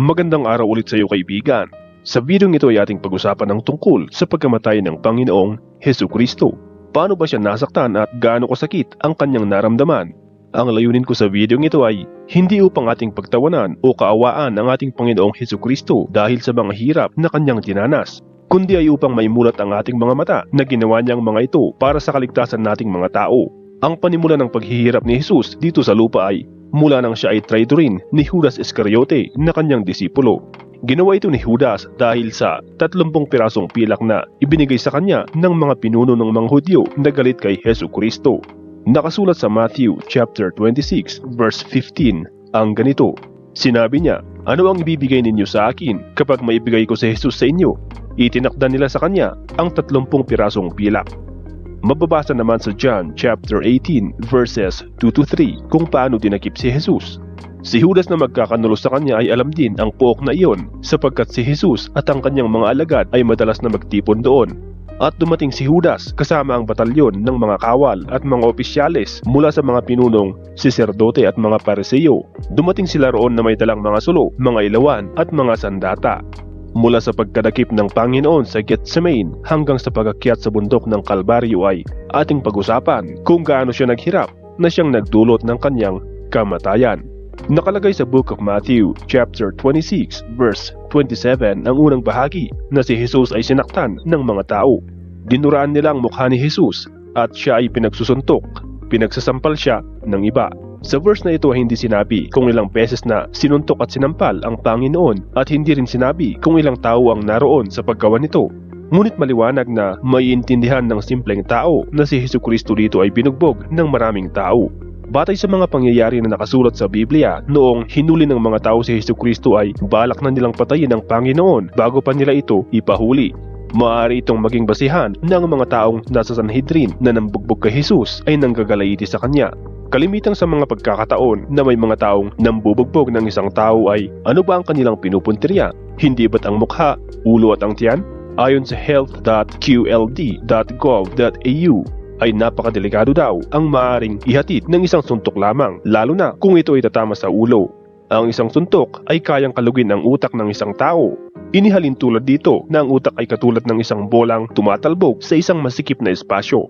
Magandang araw ulit sa iyo kaibigan. Sa video ito ay ating pag-usapan ng tungkol sa pagkamatay ng Panginoong Heso Kristo. Paano ba siya nasaktan at gaano kasakit ang kanyang naramdaman? Ang layunin ko sa video ito ay hindi upang ating pagtawanan o kaawaan ang ating Panginoong Heso Kristo dahil sa mga hirap na kanyang dinanas, kundi ay upang maimulat ang ating mga mata na ginawa niyang mga ito para sa kaligtasan nating mga tao. Ang panimula ng paghihirap ni Jesus dito sa lupa ay mula nang siya ay traidorin ni Judas Iscariote na kanyang disipulo. Ginawa ito ni Judas dahil sa 30 pirasong pilak na ibinigay sa kanya ng mga pinuno ng mga Hudyo na galit kay Heso Kristo. Nakasulat sa Matthew chapter 26 verse 15 ang ganito. Sinabi niya, ano ang ibibigay ninyo sa akin kapag maibigay ko si Jesus sa inyo? Itinakda nila sa kanya ang 30 pirasong pilak. Mababasa naman sa John chapter 18 verses 2 to 3 kung paano dinakip si Jesus. Si Judas na magkakanulo sa kanya ay alam din ang pook na iyon sapagkat si Jesus at ang kanyang mga alagad ay madalas na magtipon doon. At dumating si Judas kasama ang batalyon ng mga kawal at mga opisyales mula sa mga pinunong siserdote at mga pariseyo. Dumating sila roon na may dalang mga sulo, mga ilawan at mga sandata. Mula sa pagkadakip ng Panginoon sa Gethsemane hanggang sa pagakyat sa bundok ng Kalbaryo ay ating pag-usapan kung gaano siya naghirap na siyang nagdulot ng kanyang kamatayan. Nakalagay sa Book of Matthew chapter 26 verse 27 ang unang bahagi na si Jesus ay sinaktan ng mga tao. Dinuraan nila ang mukha ni Jesus at siya ay pinagsusuntok. Pinagsasampal siya ng iba. Sa verse na ito ay hindi sinabi kung ilang beses na sinuntok at sinampal ang Panginoon at hindi rin sinabi kung ilang tao ang naroon sa paggawa nito. Ngunit maliwanag na maiintindihan ng simpleng tao na si Hesus Kristo dito ay binugbog ng maraming tao. Batay sa mga pangyayari na nakasulat sa Biblia, noong hinuli ng mga tao si Hesus Kristo ay balak na nilang patayin ang Panginoon bago pa nila ito ipahuli. Maaari itong maging basihan ng mga taong nasa Sanhedrin na nambugbog kay Jesus ay nanggagalaiti sa kanya. Kalimitang sa mga pagkakataon na may mga taong nambubugbog ng isang tao ay ano ba ang kanilang pinupuntirya? Hindi ba't ang mukha, ulo at ang tiyan? Ayon sa health.qld.gov.au ay napakadelikado daw ang maaring ihatid ng isang suntok lamang lalo na kung ito ay tatama sa ulo. Ang isang suntok ay kayang kalugin ang utak ng isang tao. Inihalin tulad dito na ang utak ay katulad ng isang bolang tumatalbog sa isang masikip na espasyo.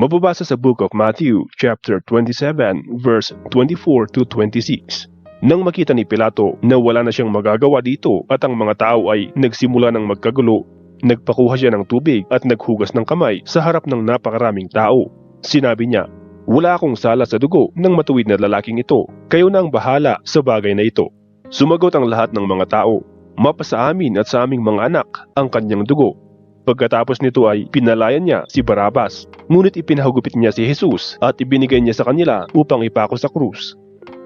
Mababasa sa Book of Matthew chapter 27 verse 24 to 26. Nang makita ni Pilato na wala na siyang magagawa dito at ang mga tao ay nagsimula ng magkagulo, nagpakuha siya ng tubig at naghugas ng kamay sa harap ng napakaraming tao. Sinabi niya, wala akong sala sa dugo ng matuwid na lalaking ito, kayo na ang bahala sa bagay na ito. Sumagot ang lahat ng mga tao, mapa sa amin at sa aming mga anak ang kanyang dugo. Pagkatapos nito ay pinalayan niya si Barabas, ngunit ipinahagupit niya si Jesus at ibinigay niya sa kanila upang ipako sa krus.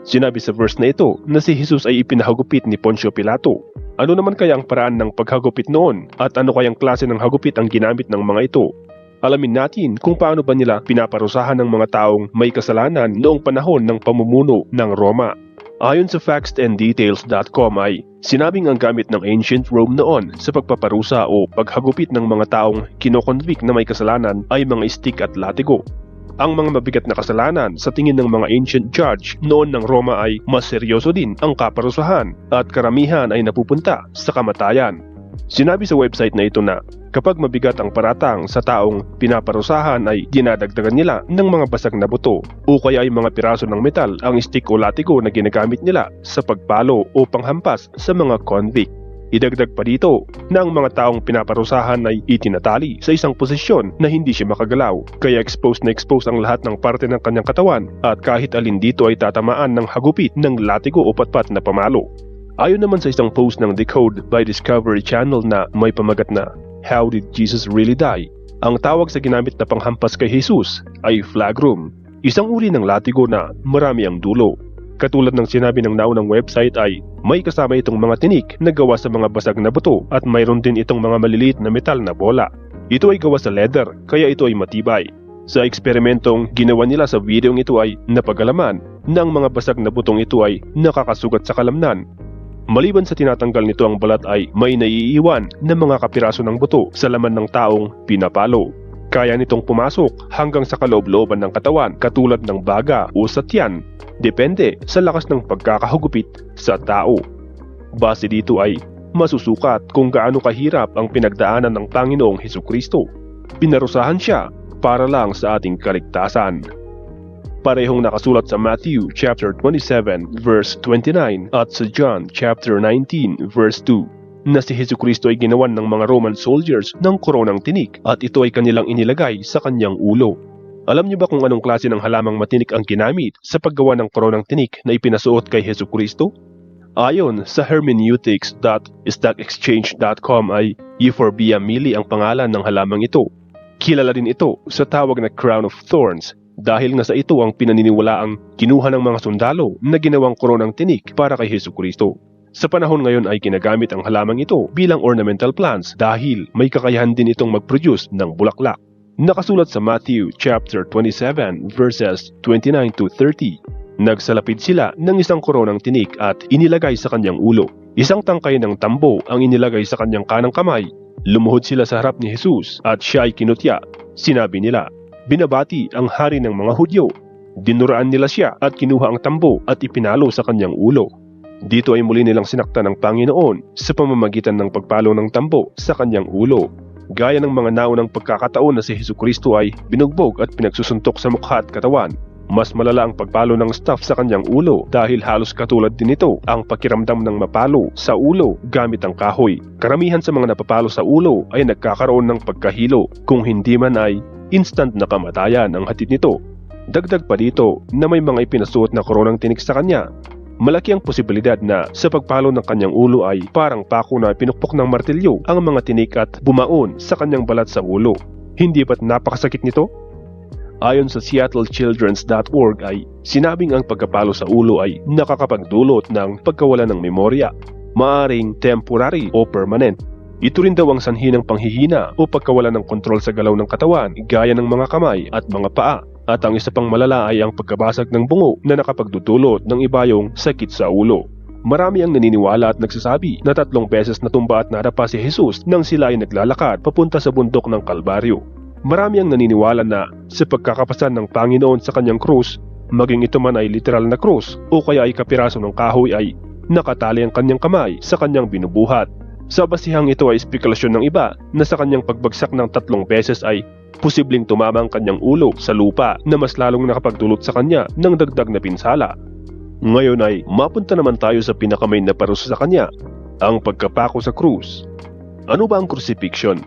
Sinabi sa verse na ito na si Jesus ay ipinahagupit ni Poncio Pilato. Ano naman kaya ang paraan ng paghagupit noon at ano kayang klase ng hagupit ang ginamit ng mga ito? Alamin natin kung paano ba nila pinaparusahan ng mga taong may kasalanan noong panahon ng pamumuno ng Roma. Ayon sa factsandDetails.com ay sinabing ang gamit ng ancient Rome noon sa pagpaparusa o paghagupit ng mga taong kinokonvict na may kasalanan ay mga stick at latigo. Ang mga mabigat na kasalanan sa tingin ng mga ancient judge noon ng Roma ay mas seryoso din ang kaparusahan at karamihan ay napupunta sa kamatayan. Sinabi sa website na ito na kapag mabigat ang paratang sa taong pinaparusahan ay dinadagdagan nila ng mga basag na buto o kaya ay mga piraso ng metal ang stick o latigo na ginagamit nila sa pagpalo o panghampas sa mga convict. Idagdag pa dito na ang mga taong pinaparusahan ay itinatali sa isang posisyon na hindi siya makagalaw, kaya exposed na exposed ang lahat ng parte ng kanyang katawan at kahit alin dito ay tatamaan ng hagupit ng latigo o patpat na pamalo. Ayon naman sa isang post ng Decode by Discovery Channel na may pamagat na How Did Jesus Really Die? Ang tawag sa ginamit na panghampas kay Jesus ay flagrum, isang uri ng latigo na marami ang dulo. Katulad ng sinabi ng naunang website ay may kasama itong mga tinik na gawa sa mga basag na buto at mayroon din itong mga maliliit na metal na bola. Ito ay gawa sa leather kaya ito ay matibay. Sa eksperimentong ginawa nila sa videong ito ay napagalaman na ang mga basag na butong ito ay nakakasugat sa kalamnan. Maliban sa tinatanggal nito ang balat ay may naiiwan na mga kapiraso ng buto sa laman ng taong pinapalo. Kaya nitong pumasok hanggang sa kaloob-looban ng katawan katulad ng baga o sa tiyan, depende sa lakas ng pagkakahugupit sa tao. Base dito ay masusukat kung gaano kahirap ang pinagdaanan ng Panginoong Heso Kristo. Pinarusahan siya para lang sa ating kaligtasan. Parehong nakasulat sa Matthew chapter 27 verse 29 at sa John chapter 19 verse 2 na si Heso Kristo ay ginawan ng mga Roman soldiers ng koronang tinik at ito ay kanilang inilagay sa kanyang ulo. Alam niyo ba kung anong klase ng halamang matinik ang ginamit sa paggawa ng koronang tinik na ipinasuot kay Heso Kristo? Ayon sa hermeneutics.stockexchange.com ay Euphorbia mili ang pangalan ng halamang ito. Kilala din ito sa tawag na crown of thorns dahil nga sa ito ang pinaniniwalaang kinuha ng mga sundalo na ginawang koronang tinik para kay Heso Kristo. Sa panahon ngayon ay ginagamit ang halamang ito bilang ornamental plants dahil may kakayahan din itong mag-produce ng bulaklak. Nakasulat sa Matthew chapter 27 verses 29 to 30. Nagsalapid sila ng isang koronang tinik at inilagay sa kanyang ulo. Isang tangkay ng tambo ang inilagay sa kanyang kanang kamay. Lumuhod sila sa harap ni Jesus at siya ay kinutya. Sinabi nila, binabati ang hari ng mga Hudyo. Dinuraan nila siya at kinuha ang tambo at ipinalo sa kanyang ulo. Dito ay muli nilang sinaktan ng Panginoon sa pamamagitan ng pagpalo ng tambo sa kanyang ulo. Gaya ng mga naunang pagkakataon na si Heso Kristo ay binugbog at pinagsusuntok sa mukha at katawan. Mas malala ang pagpalo ng staff sa kanyang ulo dahil halos katulad din ito ang pakiramdam ng mapalo sa ulo gamit ang kahoy. Karamihan sa mga napapalo sa ulo ay nagkakaroon ng pagkahilo kung hindi man ay instant na kamatayan ang hatid nito. Dagdag pa dito na may mga ipinasuot na koronang tinik sa kanya. Malaki ang posibilidad na sa pagpalo ng kanyang ulo ay parang pako na pinukpok ng martilyo ang mga tinik at bumaon sa kanyang balat sa ulo. Hindi ba't napakasakit nito? Ayon sa seattlechildrens.org ay sinabing ang pagkapalo sa ulo ay nakakapagdulot ng pagkawala ng memorya, maaring temporary o permanent. Ito rin daw ang sanhi ng panghihina o pagkawala ng kontrol sa galaw ng katawan gaya ng mga kamay at mga paa. At ang isa pang malala ay ang pagkabasag ng bungo na nakapagdudulot ng ibayong sakit sa ulo. Marami ang naniniwala at nagsasabi na tatlong beses natumba at narapa si Jesus nang sila ay naglalakad papunta sa bundok ng Kalbaryo. Marami ang naniniwala na sa pagkakapasan ng Panginoon sa kanyang krus, maging ito man ay literal na krus o kaya ay kapiraso ng kahoy ay nakatali ang kanyang kamay sa kanyang binubuhat. Sa basihang ito ay spekulasyon ng iba na sa kanyang pagbagsak ng tatlong beses ay posibleng tumama ang kanyang ulo sa lupa na mas lalong nakapagdulot sa kanya ng dagdag na pinsala. Ngayon ay mapunta naman tayo sa pinakamain na parusa sa kanya, ang pagkapako sa krus. Ano ba ang crucifixion?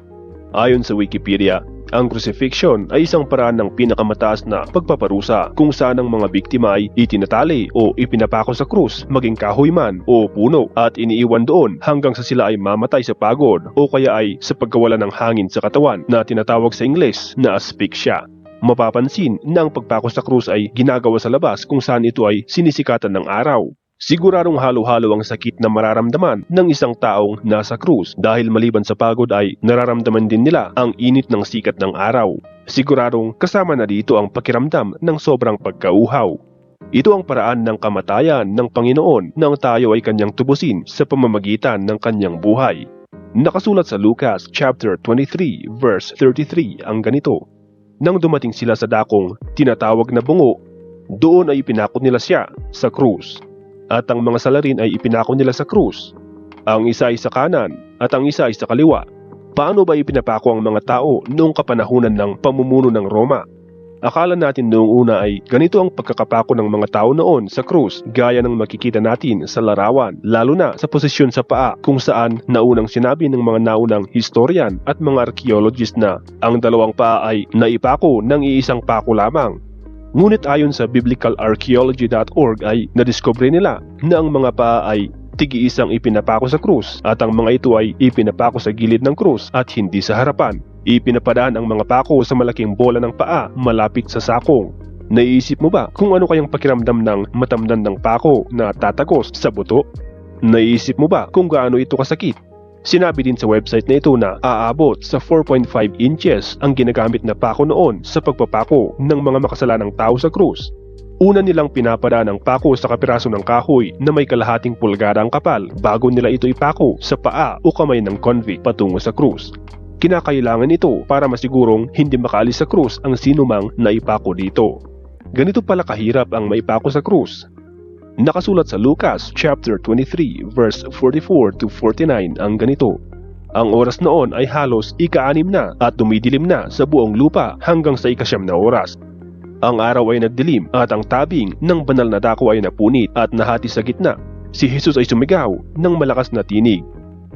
Ayon sa Wikipedia, ang crucifixion ay isang paraan ng pinakamataas na pagpaparusa kung saan ang mga biktima ay itinatali o ipinapako sa krus maging kahoy man o puno at iniiwan doon hanggang sa sila ay mamatay sa pagod o kaya ay sa pagkawala ng hangin sa katawan na tinatawag sa Ingles na asphyxia. Mapapansin na ang pagpako sa krus ay ginagawa sa labas kung saan ito ay sinisikatan ng araw. Siguradong halo-halo ang sakit na mararamdaman ng isang taong nasa krus dahil maliban sa pagod ay nararamdaman din nila ang init ng sikat ng araw. Siguradong kasama na dito ang pakiramdam ng sobrang pagkauhaw. Ito ang paraan ng kamatayan ng Panginoon nang tayo ay kanyang tubusin sa pamamagitan ng kanyang buhay. Nakasulat sa Lucas chapter 23 verse 33 ang ganito. Nang dumating sila sa dakong tinatawag na bungo, doon ay pinakot nila siya sa krus at ang mga salarin ay ipinako nila sa krus. Ang isa ay sa kanan at ang isa ay sa kaliwa. Paano ba ipinapako ang mga tao noong kapanahunan ng pamumuno ng Roma? Akala natin noong una ay ganito ang pagkakapako ng mga tao noon sa krus gaya ng makikita natin sa larawan lalo na sa posisyon sa paa kung saan naunang sinabi ng mga naunang historian at mga archaeologist na ang dalawang paa ay naipako ng iisang pako lamang Ngunit ayon sa biblicalarchaeology.org ay nadiskubre nila na ang mga paa ay tigi-isang ipinapako sa krus at ang mga ito ay ipinapako sa gilid ng krus at hindi sa harapan. Ipinapadaan ang mga pako sa malaking bola ng paa malapit sa sakong. Naiisip mo ba kung ano kayang pakiramdam ng matamnan ng pako na tatagos sa buto? Naiisip mo ba kung gaano ito kasakit? Sinabi din sa website na ito na aabot sa 4.5 inches ang ginagamit na pako noon sa pagpapako ng mga makasalanang tao sa krus. Una nilang pinapada ng pako sa kapiraso ng kahoy na may kalahating pulgada ang kapal bago nila ito ipako sa paa o kamay ng convict patungo sa krus. Kinakailangan ito para masigurong hindi makaalis sa krus ang sinumang naipako dito. Ganito pala kahirap ang maipako sa krus. Nakasulat sa Lucas chapter 23 verse 44 to 49 ang ganito. Ang oras noon ay halos ika-anim na at dumidilim na sa buong lupa hanggang sa ikasyam na oras. Ang araw ay nagdilim at ang tabing ng banal na dako ay napunit at nahati sa gitna. Si Jesus ay sumigaw ng malakas na tinig.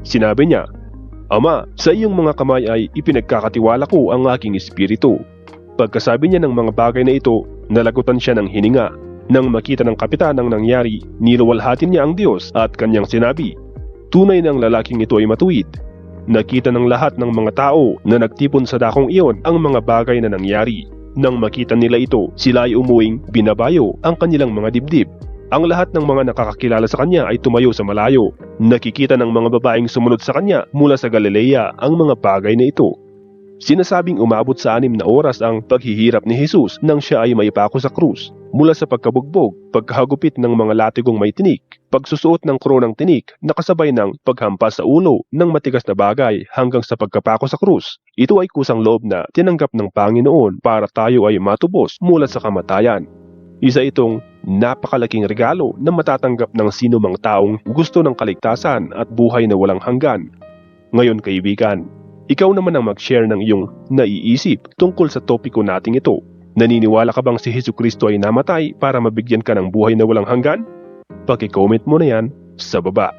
Sinabi niya, Ama, sa iyong mga kamay ay ipinagkakatiwala ko ang aking espiritu. Pagkasabi niya ng mga bagay na ito, nalagutan siya ng hininga. Nang makita ng kapitan ang nangyari, niluwalhatin niya ang Diyos at kanyang sinabi, Tunay ng lalaking ito ay matuwid. Nakita ng lahat ng mga tao na nagtipon sa dakong iyon ang mga bagay na nangyari. Nang makita nila ito, sila ay umuwing binabayo ang kanilang mga dibdib. Ang lahat ng mga nakakakilala sa kanya ay tumayo sa malayo. Nakikita ng mga babaeng sumunod sa kanya mula sa Galilea ang mga bagay na ito. Sinasabing umabot sa anim na oras ang paghihirap ni Jesus nang siya ay maipako sa krus. Mula sa pagkabugbog, pagkahagupit ng mga latigong may tinik, pagsusuot ng kronang tinik nakasabay ng paghampas sa ulo ng matigas na bagay hanggang sa pagkapako sa krus. Ito ay kusang loob na tinanggap ng Panginoon para tayo ay matubos mula sa kamatayan. Isa itong napakalaking regalo na matatanggap ng sino mang taong gusto ng kaligtasan at buhay na walang hanggan. Ngayon kaibigan, ikaw naman ang mag-share ng iyong naiisip tungkol sa topiko nating ito. Naniniwala ka bang si Hesus Kristo ay namatay para mabigyan ka ng buhay na walang hanggan? Paki-comment mo na yan sa baba.